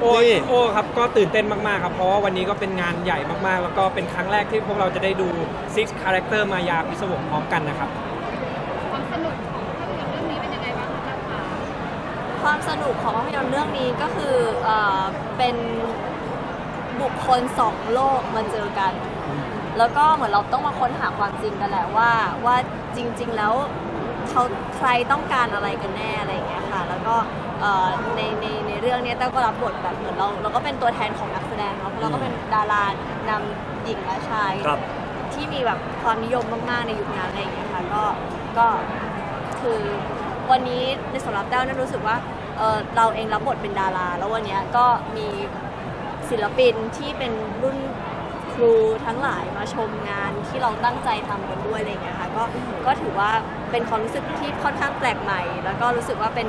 โอ้นี่ โอ้ครับก็ตื่นเต้นมาก ๆ ครับ เพราะว่าวันนี้ก็เป็นงานใหญ่มาก ๆ แล้วก็เป็นครั้งแรกที่พวกเราจะได้ดู Six Character มายาพิศวงพร้อมกันนะครับ ความสนุกของภาพยนตร์เรื่องนี้เป็นยังไงบ้างคะคะความสนุกของภาพยนตร์เรื่องนี้ก็คือเอ่อเป็นบุคคลสองโลกมาเจอกัน แล้วก็เหมือนเราต้องมาค้นหาความจริงกันแหละว่าว่าจริง ๆ แล้วเขาใครต้องการอะไรกันแน่อะไรอย่างเงี้ยค่ะ แล้วก็ เอ่อในในในเรื่องเนี้ยแต้วก็รับบทแบบเหมือนเราเราก็เป็นตัวแทนของนักแสดงเนาะเพราะเราก็เป็นดารานำหญิงและชาย ครับ ที่มีแบบความนิยมมาก ๆ ในยุคนั้นอะไรอย่างเงี้ยค่ะก็ก็คือวันนี้ในสำหรับแต้วเนยรู้สึกว่าเออเราเองรับบทเป็นดารา แล้ววันเนี้ยก็มีศิลปินที่เป็นรุ่นครูทั้งหลายมาชมงานที่เราตั้งใจทำกันด้วยอะไรอย่างเงี้ยค่ะก็ก็ถือว่าเป็นความรู้สึกที่ค่อนข้างแปลกใหม่ แล้วก็รู้สึกว่าเป็น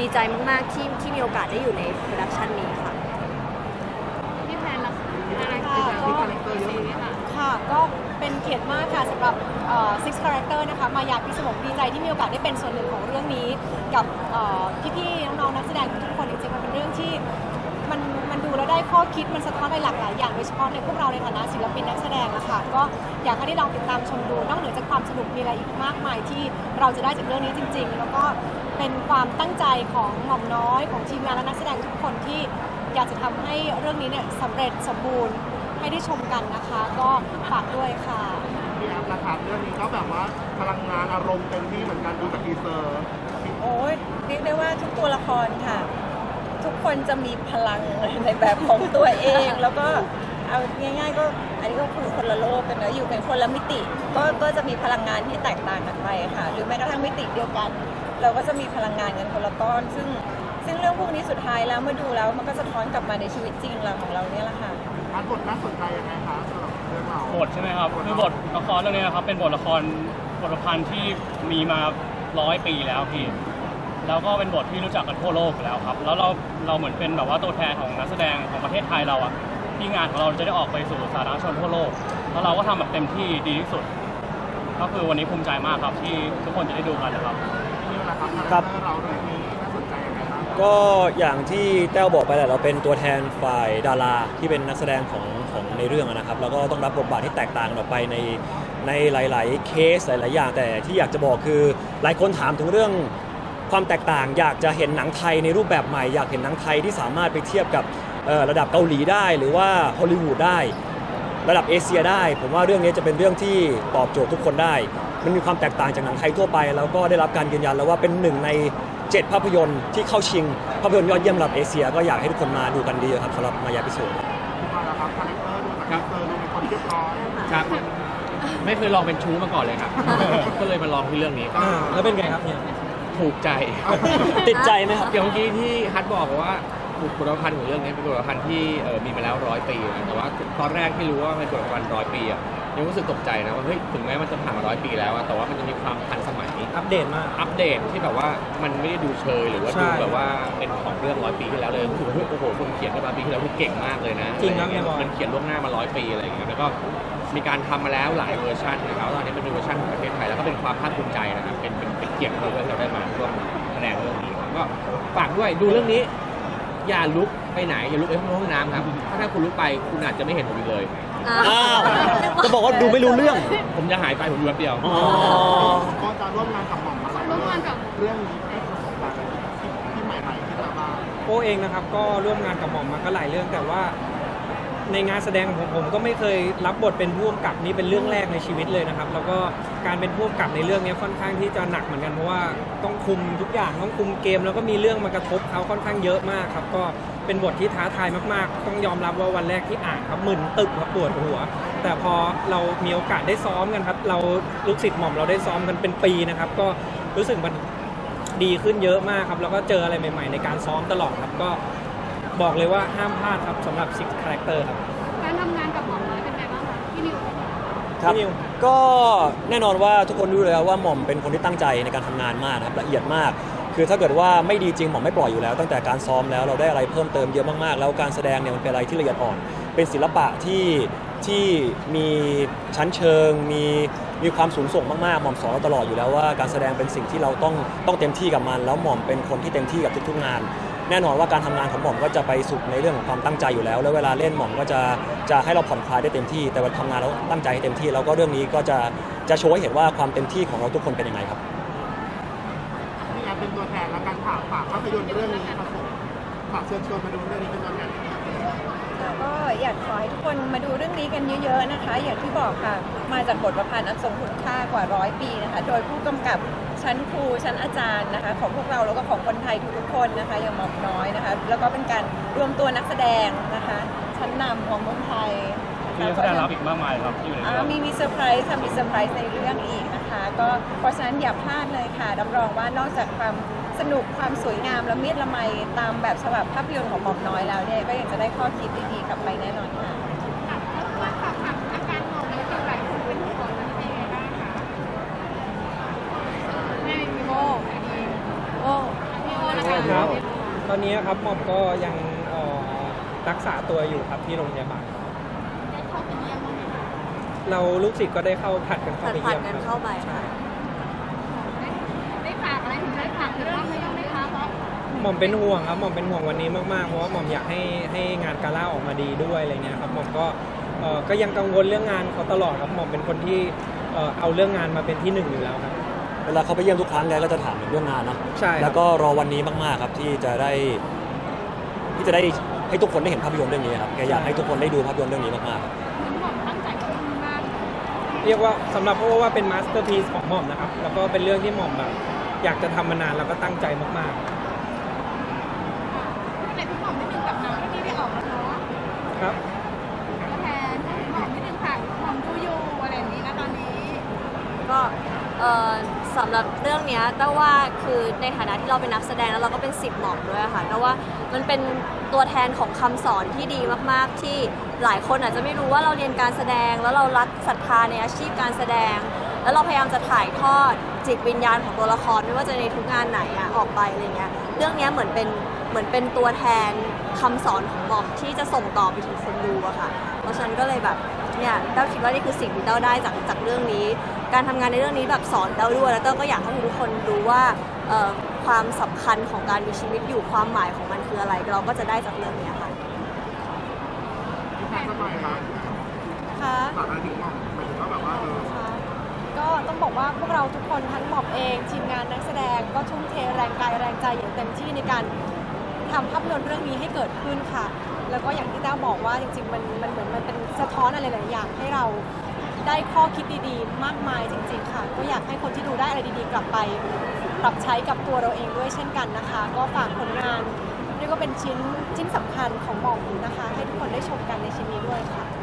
ดีใจมากๆที่ที่มีโอกาสได้อยู่ในโปรดักชันนี้ค่ะ พี่แพนล่ะคะอะไรคือแบบที่คาแรคเตอร์ซีรีส์ค่ะค่ะก็เป็นเกียรติมากค่ะสำหรับเอ่อ Six Character นะคะ มายาพิศวงดีใจที่มีโอกาสได้เป็นส่วนหนึ่งของเรื่องนี้ กับเอ่อพี่ๆน้องๆนักแสดงทุกๆคนจริงๆมันเป็นเรื่องที่มันมันดูแล้วได้ข้อคิดมันสะท้อนอะไรหลากหลายอย่างโดยเฉพาะในพวกเราในฐานะศิลปินนักแสดงอะค่ะก็อยากให้ได้ลองติดตามชมดูนอกเหนือจากความสนุกมีอะไรอีกมากมายที่เราจะได้จากเรื่องนี้จริง ๆ แล้วก็ เป็นความตั้งใจของหม่อมน้อยของทีมงานและนักแสดงทุกคนที่อยากจะทำให้เรื่องนี้เนี่ยสำเร็จสมบูรณ์ให้ได้ชมกันนะคะ ก็ฝากด้วยค่ะ พี่แอฟนะครับเรื่องนี้ก็แบบว่าพลังงานอารมณ์เต็มที่เหมือนกันดูจากทีเซอร์โอ้ยเรียกได้ว่าทุกตัวละครค่ะ ทุกคนจะมีพลังในแบบของตัวเอง แล้วก็เอาง่าย ๆ ก็อันนี้ก็คือคนละโลกกันนะอยู่เป็นคนละมิติ ก็ก็จะมีพลังงานที่แตกต่างกันไปค่ะ หรือแม้กระทั่งมิติเดียวกัน เราก็จะมีพลังงานกันคนละก้อน ซึ่งซึ่งเรื่องพวกนี้สุดท้ายแล้วเมื่อดูแล้วมันก็สะท้อนกลับมาในชีวิตจริงเราของเราเนี่ยแหละค่ะอันบทน่าสนใจยังไงคะสำหรับเรื่องเราบทใช่ไหมครับคือบทละครเรื่องนี้นะครับเป็นบทละครบทประพันธ์ที่มีมาร้อยปีแล้วพี่แล้วก็เป็นบทที่รู้จักกันทั่วโลกอยู่แล้วครับ แล้วเราเราเหมือนเป็นแบบว่าตัวแทนของนักแสดงของประเทศไทยเราอะที่งานของเราจะได้ออกไปสู่สาธารณชนทั่วโลก แล้วเราก็ทำแบบเต็มที่ดีที่สุด ก็คือวันนี้ภูมิใจมากครับที่ทุกคนจะได้ดูกันนะครับนี่แหละ ครับครับคาแรคเราเรื่องนี้น่าสนใจยังไงบ้างก็อย่างที่แต้วบอกไปแหละเราเป็นตัวแทนฝ่ายดาราที่เป็นนักแสดงของของในเรื่องอะนะครับ แล้วก็ต้องรับบทบาทที่แตกต่างออกไปในในหลาย ๆ เคสหลาย ๆ อย่างแต่ที่อยากจะบอกคือ หลายคนถามถึงเรื่องความแตกต่าง อยากจะเห็นหนังไทยในรูปแบบใหม่ อยากเห็นหนังไทยที่สามารถไปเทียบกับเอ่อระดับเกาหลีได้ หรือว่าฮอลลีวูดได้ ระดับเอเชียได้ ผมว่าเรื่องนี้จะเป็นเรื่องที่ตอบโจทย์ทุกคนได้ มันมีความแตกต่างจากหนังไทยทั่วไป แล้วก็ได้รับการยืนยันแล้วว่าเป็นหนึ่งใน 7 ภาพยนตร์ที่เข้าชิง ภาพยนตร์ยอดเยี่ยมระดับเอเชีย ก็อยากให้ทุกคนมาดูกันดีครับสำหรับมายาพิสูจน์พี่พาละครับคาแรคเตอร์ดูจากทีเซอร์ดูเป็นคนเรียบร้อยครับ ไม่เคยลองเป็นชู้มาก่อนเลยครับ ก็เลยมาลองที่เรื่องนี้อ่าแล้วเป็นไงครับเนี่ยถูกใจ ติดใจไหมครับ เดี๋ยวเมื่อกี้ที่ฮัทบอกว่า บุคลพันธ์ของเรื่องนี้เป็นบุคลพันธ์ที่เอ่อมีมาแล้วร้อยปีนะแต่ว่าตอนแรกที่รู้ว่าเป็นบุคลพันธ์ร้อยปีอะยังรู้สึกตกใจนะว่าเฮ้ยถึงแม้มันจะผ่านมาร้อยปีแล้วอะแต่ว่ามันจะมีความทันสมัยอัปเดตมากอัปเดตที่แบบว่ามันไม่ได้ดูเชยหรือว่าใช่ดูแบบว่าเป็นของเรื่องร้อยปีที่แล้วเลยรู้สึกว่าเฮ้ยโอ้โหคนเขียนกันมาปีที่แล้วคือเก่งมากเลยนะจริงครับอะไเงี้ยพี่บอยมันเขียนล่วงหน้ามาร้อยปีอะไรอย่างเงี้ยแล้วก็มีการทำมาแล้วหลายเวอร์ชันนะครับตอนนี้เป็นเวอร์ชันของประเทศไทยแล้วก็เป็นความภาคภูมิใจนะครับเป็นเป็นเป็นเกียรติของเราที่เราได้มาร่วมแสดงเรื่องนี้ครับก็ฝากด้วยดูเรื่องนี้ อย่าลุกไปไหนอย่าลุกไปห้องน้ำครับถ้าถ้าคุณลุกไปคุณอาจจะไม่เห็นผมอีกเลยอ้าวจะบอกว่าดูไม่รู้เรื่อง ผมจะหายไปผมดูแป๊บเดียว อ๋อ ก็จะร่วมงานกับหม่อมมาหลายร่วมงานกับเรื่องนี้ให้ประสบการณ์ที่ที่ใหม่ๆที่แบบว่าโอเองนะครับก็ร่วมงานกับหม่อมมาก็หลายเรื่องแต่ว่า ในงานแสดงของผมก็ไม่เคยรับบทเป็นผู้กำกับนี่เป็นเรื่องแรกในชีวิตเลยนะครับ แล้วก็การเป็นผู้กำกับในเรื่องนี้ค่อนข้างที่จะหนักเหมือนกันเพราะว่าต้องคุมทุกอย่างต้องคุมเกม แล้วก็มีเรื่องมากระทบเขาค่อนข้างเยอะมากครับ ก็เป็นบทที่ท้าทายมากๆ ต้องยอมรับว่าวันแรกที่อ่านครับมึนตึกครับปวดหัว แต่พอเรามีโอกาสได้ซ้อมกันครับ เราลูกศิษย์หม่อมเราได้ซ้อมกันเป็นปีนะครับ ก็รู้สึกมันดีขึ้นเยอะมากครับแล้วก็เจออะไรใหม่ ๆ ในการซ้อมตลอดครับก็ บอกเลยว่าห้ามพลาดครับสำหรับ Six Character ครับ การทำงานกับหมอมน้อยเป็นไงบ้างคะพี่นิวครับพี่นิว ก็แน่นอนว่าทุกคนรู้เลยครับว่าหม่อมเป็นคนที่ตั้งใจในการทำงานมากนะครับละเอียดมาก คือถ้าเกิดว่าไม่ดีจริงหม่อมไม่ปล่อยอยู่แล้ว ตั้งแต่การซ้อมแล้วเราได้อะไรเพิ่มเติมเยอะมากๆ แล้วการแสดงเนี่ยมันเป็นอะไรที่ละเอียดอ่อน เป็นศิลปะที่ที่มีชั้นเชิง มีมีความสูงส่งมากๆหม่อมสอนเราตลอดอยู่แล้วว่าการแสดงเป็นสิ่งที่เราต้องต้องเต็มที่กับมัน แล้วหม่อมเป็นคนที่เต็มที่กับทุกๆงาน แน่นอนว่าการทำงานของหม่อมก็จะไปสุดในเรื่องของความตั้งใจอยู่แล้ว แล้วเวลาเล่นหม่อมก็จะจะให้เราผ่อนคลายได้เต็มที่ แต่เวลาทำงานเราตั้งใจให้เต็มที่แล้วก็เรื่องนี้ก็จะจะโชว์ให้เห็นว่าความเต็มที่ของเราทุกคนเป็นยังไงครับพี่แอนเป็นตัวแทนและการฝากฝากภาพยนตร์เรื่องนี้ครับผมฝากเชิญชวนมาดูเรื่องนี้เป็นตัวแทนก็อยากขอให้ทุกคนมาดูเรื่องนี้กันเยอะๆนะคะ อย่างที่บอกค่ะ มาจากบทประพันธ์อันทรงคุณค่ากว่าร้อยปีนะคะ โดยผู้กำกับ ชั้นครูชั้นอาจารย์นะคะ ของพวกเราแล้วก็ของคนไทยทุกๆคนนะคะอย่างหมอมน้อยนะคะ แล้วก็เป็นการรวมตัวนักแสดงนะคะ ชั้นนำของเมืองไทยมีนักแสดงรับอีกมากมายครับที่อยู่ในอ่าเรื่องมีมีเซอร์ไพรส์ค่ะมีเซอร์ไพรส์ในเรื่องอีกนะคะ ก็เพราะฉะนั้นอย่าพลาดเลยค่ะรับรองว่านอกจากความสนุกความสวยงามและเมียดละไมตามแบบฉบับภาพยนตร์ของหมอมน้อยแล้วเนี่ยก็ยังจะได้ข้อคิดดีๆกลับไปแน่นอนค่ะ ว่าฝากถามอาการหมองนี่คือหลายคนเป็นห่วงมันเป็นยังไงบ้างคะแม่พี่โบโอ้พี่โบนะคะ ครับ ต อนนี้ครับหม่อมก็ยังเอ่อรักษาตัวอยู่ครับที่โรงพยาบาลได้เข้าไปเยี่ยมบ้างไหมคะเราลูกศิษย์ก็ได้เข้าผัดกันเข้าผัดไปผัดเยี่ยมกันครับเข้าไปใช่ได้ได้ฝากอะไรถึงได้ฝากหรือว่าไม่ต้องไหมคะเพราะหม่อมเป็นห่วงครับหม่อมเป็นห่วงวันนี้มากๆเพราะว่าหม่อมอยากให้ให้งานกาล่าออกมาดีด้วยอะไรเงี้ยครับหม่อมก็เอ่อก็ยังกังวลเรื่องงานเขาตลอดครับหม่อมเป็นคนที่เอ่อเอาเรื่องงานมาเป็นที่หนึ่งอยู่แล้วครับ เวลาเขาไปเยี่ยมทุกครั้งแกก็จะถามถึงเรื่องงานเนาะใช่ครับ แล้วก็รอวันนี้มากๆครับที่จะได้ที่จะได้ให้ทุกคนได้เห็นภาพยนตร์เรื่องนี้ครับแกอยากให้ทุกคนได้ดูภาพยนตร์เรื่องนี้มากๆครับคุณหมอตั้งใจกับมันมากเรียกว่าสำหรับเพราะว่าเป็นมาสเตอร์พี e ของหม่อมนะครับ แล้วก็เป็นเรื่องที่หม่อมแบบอยากจะทำมานานแล้วก็ตั้งใจมากแต่คุณหมอไม่ดึงกับหนังที่ได้ออกแล้วเนาะๆครับแทนหมอไม่ดึงค่ะหมอดูอยู่อะไรอย่างนี้นะตอนนี้ก็ เอ่อสำหรับเรื่องเนี้ยแต่ว่าคือในฐานะที่เราเป็นนักแสดงแล้วเราก็เป็นสิบหมอมด้วยค่ะแต่ว่ามันเป็นตัวแทนของคำสอนที่ดีมากๆ ที่หลายคนอาจจะไม่รู้ว่าเราเรียนการแสดง แล้วเรารักศรัทธาในอาชีพการแสดง แล้วเราพยายามจะถ่ายทอดจิตวิญญาณของตัวละครไม่ว่าจะในทุกงานไหนอะออกไปอะไรเงี้ยเรื่องเนี้ยเหมือนเป็นเหมือนเป็นตัวแทนคำสอนของหมอมที่จะส่งต่อไปถึงคนดูอะค่ะ เพราะฉะนั้นก็เลยแบบเนี่ยเต้าคิดว่านี่คือสิ่งที่เต้าได้จากจากเรื่องนี้ การทำงานในเรื่องนี้แบบสอนเต้าด้วยแล้วเต้าก็อยากให้ทุกคนรู้ว่าเอ่อความสำคัญของการมีชีวิตอยู่ความหมายของมันคืออะไร เราก็จะได้จากเรื่องนี้ค่ะพี่แพนสักหน่อยครับค่ะฝากอะไรถึงหม่อมหมายถึงว่าแบบว่าเออค่ะก็ต้องบอกว่าพวกเราทุกคนทั้งหมอบเองทีมงานนักแสดงก็ทุ่มเทแรงกายแรงใจอย่างเต็มที่ในการทำภาพยนตร์เรื่องนี้ให้เกิดขึ้นค่ะ แล้วก็อย่างที่แต้วบอกว่าจริงๆมันมันเหมือนมันเป็นสะท้อนอะไรหลายอย่างให้เรา ได้ข้อคิดดีๆ มากมายจริง ๆ ค่ะ ก็อยากให้คนที่ดูได้อะไรดีๆ กลับไป ปรับใช้กับตัวเราเองด้วยเช่นกันนะคะ ก็ฝากผลงานเรียกว่าเป็นชิ้นชิ้นสำคัญของหม่องนะคะ ให้ทุกคนได้ชมกันในชิ้นนี้ด้วยค่ะ